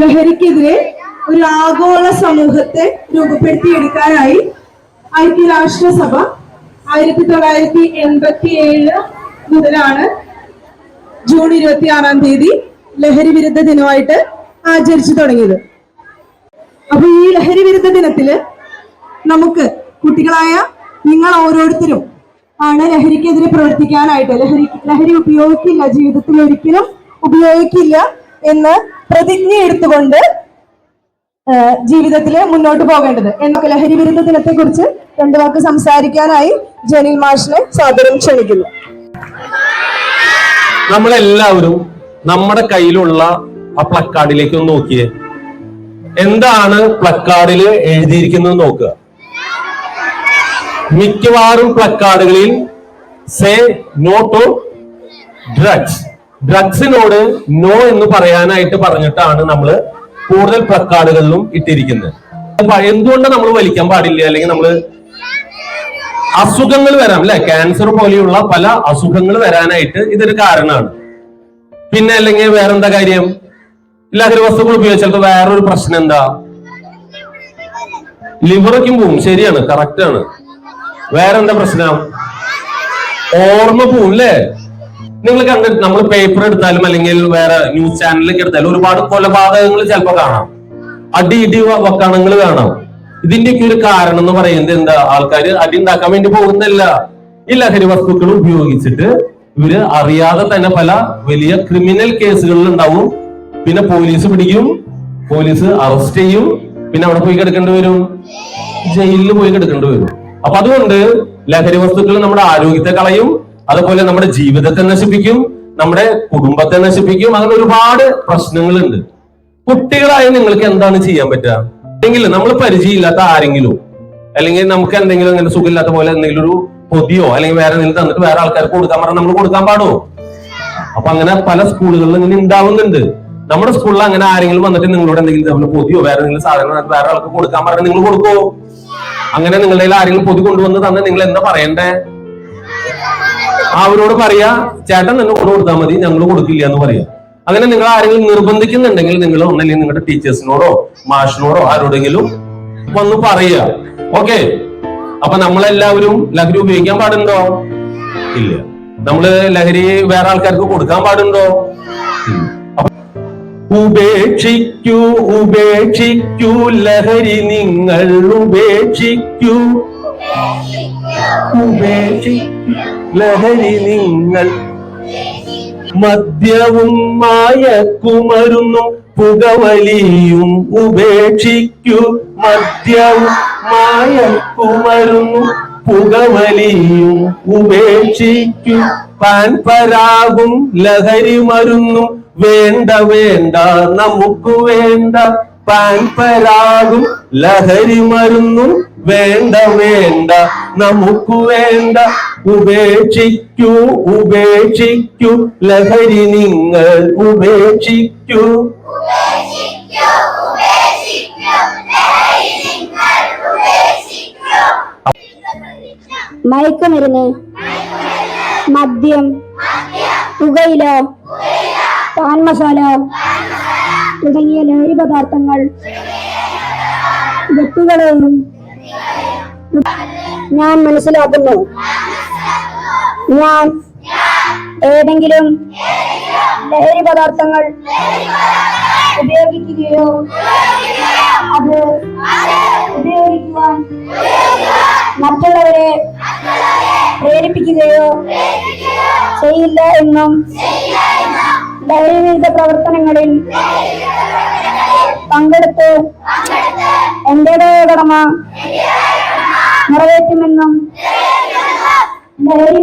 ലഹരിക്കെതിരെ ഒരു ആഗോള സമൂഹത്തെ രൂപപ്പെടുത്തിയെടുക്കാനായി ഐക്യരാഷ്ട്രസഭ ആയിരത്തി തൊള്ളായിരത്തി എൺപത്തി ഏഴ് മുതലാണ് ജൂൺ ഇരുപത്തി ആറാം തീയതി ലഹരി വിരുദ്ധ ദിനമായിട്ട് ആചരിച്ചു തുടങ്ങിയത്. അപ്പൊ ഈ ലഹരി വിരുദ്ധ ദിനത്തിൽ നമുക്ക് കുട്ടികളായ നിങ്ങൾ ഓരോരുത്തരും ആണ് ലഹരിക്കെതിരെ പ്രവർത്തിക്കാനായിട്ട്. ലഹരി ലഹരി ഉപയോഗിക്കില്ല ജീവിതത്തിൽ ഒരിക്കലും ഉപയോഗിക്കില്ല എന്ന് പ്രതിജ്ഞ എടുത്തുകൊണ്ട് ജീവിതത്തിൽ മുന്നോട്ട് പോകേണ്ടത്. എന്നൊക്കെ ലഹരി വിരുദ്ധ ദിനത്തെ കുറിച്ച് രണ്ടു വാക്ക് സംസാരിക്കാനായി ജനിൽ മാഷിനെ സാദരം ക്ഷണിക്കുന്നു. നമ്മളെല്ലാവരും നമ്മുടെ കയ്യിലുള്ള ആ പ്ലക്കാർഡിലേക്ക് ഒന്ന് നോക്കിയേ. എന്താണ് പ്ലക്കാർഡിൽ എഴുതിയിരിക്കുന്നത് നോക്കുക. മിക്കവാറും പ്ലക്കാർഡുകളിൽ സേ നോ ടു ഡ്രഗ്സ് ഡ്രഗ്സിനോട് നോ എന്ന് പറയാനായിട്ട് പറഞ്ഞിട്ടാണ് നമ്മൾ കൂടുതൽ പ്ലക്കാർഡുകളിലും ഇട്ടിരിക്കുന്നത്. എന്തുകൊണ്ട് നമ്മൾ വലിക്കാൻ പാടില്ല? അല്ലെങ്കിൽ നമ്മൾ അസുഖങ്ങൾ വരാം അല്ലെ? ക്യാൻസർ പോലെയുള്ള പല അസുഖങ്ങൾ വരാനായിട്ട് ഇതൊരു കാരണമാണ്. പിന്നെ അല്ലെങ്കിൽ വേറെന്താ കാര്യം? ലഹരി വസ്തുക്കൾ ഉപയോഗിച്ചാൽ വേറൊരു പ്രശ്നം എന്താ? ലിവറയ്ക്കും പോവും. ശരിയാണ് കറക്റ്റ് ആണ്. വേറെന്താ പ്രശ്നം? ഓർമ്മ പോവും അല്ലേ നിങ്ങൾ കണ്ടിട്ട് നമ്മൾ പേപ്പർ എടുത്താലും അല്ലെങ്കിൽ വേറെ ന്യൂസ് ചാനലൊക്കെ എടുത്താലും ഒരുപാട് കൊലപാതകങ്ങൾ ചിലപ്പോൾ കാണാം. അടി ഇടി വക്കാണങ്ങൾ കാണാം ഇതിന്റെയൊക്കെ ഒരു കാരണം എന്ന് പറയുന്നത് എന്താ? ആൾക്കാർ അടി ഉണ്ടാക്കാൻ വേണ്ടി പോകുന്നില്ല ഈ ലഹരി വസ്തുക്കൾ ഉപയോഗിച്ചിട്ട് ഇവർ അറിയാതെ തന്നെ പല വലിയ ക്രിമിനൽ കേസുകളിൽ ഉണ്ടാവും. പിന്നെ പോലീസ് പിടിക്കും പോലീസ് അറസ്റ്റ് ചെയ്യും പിന്നെ അവിടെ പോയി കിടക്കേണ്ടി വരും. ജയിലിൽ പോയി കിടക്കേണ്ടി വരും. അപ്പൊ അതുകൊണ്ട് ലഹരി വസ്തുക്കൾ നമ്മുടെ ആരോഗ്യത്തെ കളയും അതുപോലെ നമ്മുടെ ജീവിതത്തെ നശിപ്പിക്കും നമ്മുടെ കുടുംബത്തെ നശിപ്പിക്കും അങ്ങനെ ഒരുപാട് പ്രശ്നങ്ങളുണ്ട്. കുട്ടികളായ നിങ്ങൾക്ക് എന്താണ് ചെയ്യാൻ പറ്റുക? അല്ലെങ്കിൽ നമ്മൾ പരിചയമില്ലാത്ത ആരെങ്കിലും അല്ലെങ്കിൽ നമുക്ക് എന്തെങ്കിലും അങ്ങനെ സുഖമില്ലാത്ത പോലെ എന്തെങ്കിലും ഒരു പൊതിയോ അല്ലെങ്കിൽ വേറെ എന്തെങ്കിലും തന്നിട്ട് വേറെ ആൾക്കാർക്ക് കൊടുക്കാൻ പറഞ്ഞാൽ നമ്മൾ കൊടുക്കാൻ പാടുമോ അപ്പൊ അങ്ങനെ പല സ്കൂളുകളിലും ഇങ്ങനെ ഉണ്ടാവുന്നുണ്ട്. നമ്മുടെ സ്കൂളിൽ അങ്ങനെ ആരെങ്കിലും വന്നിട്ട് നിങ്ങളോട് എന്തെങ്കിലും പൊതിയോ വേറെ എന്തെങ്കിലും സാധനം വേറെ ആൾക്ക് കൊടുക്കാൻ പറഞ്ഞാൽ നിങ്ങൾ കൊടുക്കുമോ അങ്ങനെ നിങ്ങളുടെ ആരെങ്കിലും പൊതി കൊണ്ടുവന്ന് തന്നെ നിങ്ങൾ എന്താ പറയണ്ടേ? അവരോട് പറയാ ചേട്ടൻ തന്നെ കൊണ്ടു കൊടുത്താൽ മതി ഞങ്ങൾ കൊടുക്കില്ല എന്ന് പറയാ. അങ്ങനെ നിങ്ങൾ ആരെങ്കിലും നിർബന്ധിക്കുന്നുണ്ടെങ്കിൽ നിങ്ങൾ ഒന്നല്ലെങ്കിൽ നിങ്ങളുടെ ടീച്ചേഴ്സിനോടോ മാഷിനോടോ ആരോടെങ്കിലും വന്ന് പറയുക ഓക്കെ? അപ്പൊ നമ്മളെല്ലാവരും ലഹരി ഉപയോഗിക്കാൻ പാടുണ്ടോ? ഇല്ല. നമ്മൾ ലഹരി വേറെ ആൾക്കാർക്ക് കൊടുക്കാൻ പാടുണ്ടോ? ഉപേക്ഷിക്കൂ ഉപേക്ഷിക്കൂ ലഹരി നിങ്ങൾ ഉപേക്ഷിക്കൂ. ഉപേക്ഷിക്കൂ ലഹരി നിങ്ങൾ. മദ്യവും മായക്കുമരുന്നും പുകവലിയും ഉപേക്ഷിക്കൂ. മദ്യവും മായക്കുമരുന്നും പുകവലിയും ഉപേക്ഷിക്കൂ. പാൻപരാകും ലഹരി മരുന്നും വേണ്ട വേണ്ട നമുക്ക് വേണ്ട. പാൻപരാഗും ലഹരി മരുന്നും വേണ്ട വേണ്ട. നമുക്ക് വേണ്ട. ഉപേക്ഷിക്കൂ ഉപേക്ഷിക്കൂ. ലഹരി നിങ്ങൾ ഉപേക്ഷിക്കൂ. മയക്കുമരുന്ന് മദ്യം പുകയില പാൻ മസാല തുടങ്ങിയ ലഹരി പദാർത്ഥങ്ങൾ വ്യക്തികളെയും ഞാൻ മനസ്സിലാക്കുന്നു. ഞാൻ ഏതെങ്കിലും ലഹരി പദാർത്ഥങ്ങൾ ഉപയോഗിക്കുകയോ അത് ഉപയോഗിക്കുവാൻ മറ്റുള്ളവരെ പ്രേരിപ്പിക്കുകയോ ചെയ്യില്ല എന്നും വിരുദ്ധ പ്രവർത്തനങ്ങളിൽ പങ്കെടുത്ത് എന്റേതായ കടമ നിറവേറ്റുമെന്നും ലഹരി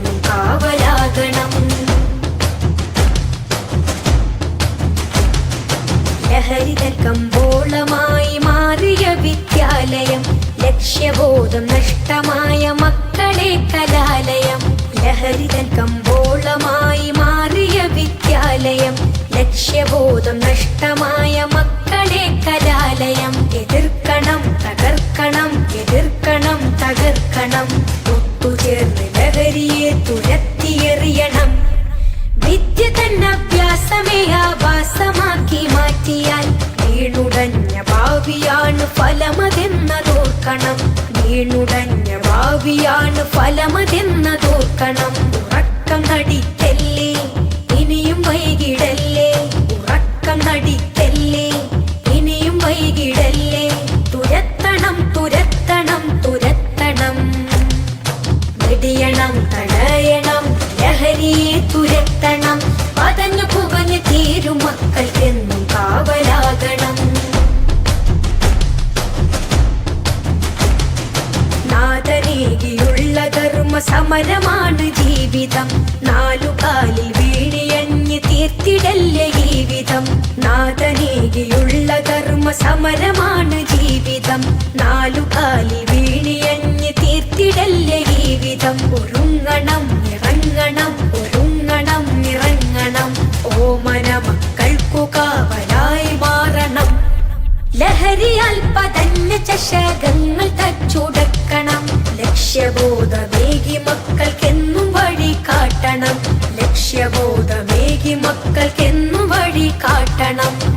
ലഹരിതൽ കമ്പോളമായി മാറിയ വിദ്യാലയം ലക്ഷ്യബോധം നഷ്ടമായ മക്കളെ കലാലയം. എതിർക്കണം തകർക്കണം എതിർക്കണം തകർക്കണം. ഒത്തുചേർന്ന് ലഹരിയെ തുരത്തിയെറിയണം. വിദ്യ തന്നഭ്യാസമേ ആഭാസമാക്കി മാറ്റിയാൽ വീണുടഞ്ഞ ഭാവിയാണ് ഫലമതെന്നതോർക്കണം വീണുടഞ്ഞ ഭാവിയാണ് ഫലമതെന്നതോർക്കണം ഉറക്കം നടിക്കല്ലേ? ഇനിയും വൈകിടല്ലേ? ഉറക്കം നടിക്കല്ലേ? ഇനിയും വൈകിടല്ലേ സമരമാണ് ജീവിതം. നാലു കാലി വീണിയഞ്ഞ് തീർത്തിടല്ലേ ജീവിതം. ഒരുങ്ങണം ഇറങ്ങണം ഒരുങ്ങണം ഇറങ്ങണം. ഓമന മക്കൾക്കു കാവലായി മാറണം. ലഹരിയാൽ പതഞ്ഞ ചഷകങ്ങൾ തച്ചുടക്കണം. ലക്ഷ്യബോധമേകി മക്കൾക്കെന്നും വഴി കാട്ടണം. ലക്ഷ്യബോധമേകി മക്കൾക്കെന്നും വഴി കാട്ടണം.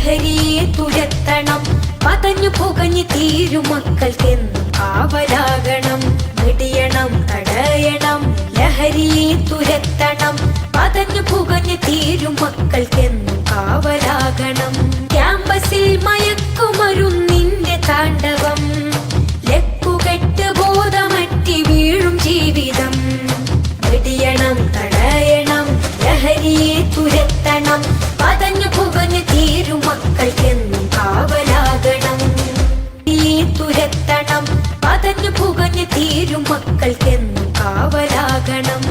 ലഹരിയെ തുരത്തണം പതഞ്ഞു പുകഞ്ഞു തീരു മക്കൾക്കെന്നും കാവലാകണം. വെടിയണം തടയണം ലഹരിയെ തുരത്തണം പതഞ്ഞു പുകഞ്ഞു തീരു മക്കൾക്കെന്നും കാവലാകണം. ക്യാമ്പസിൽ മയക്കു வாகனம்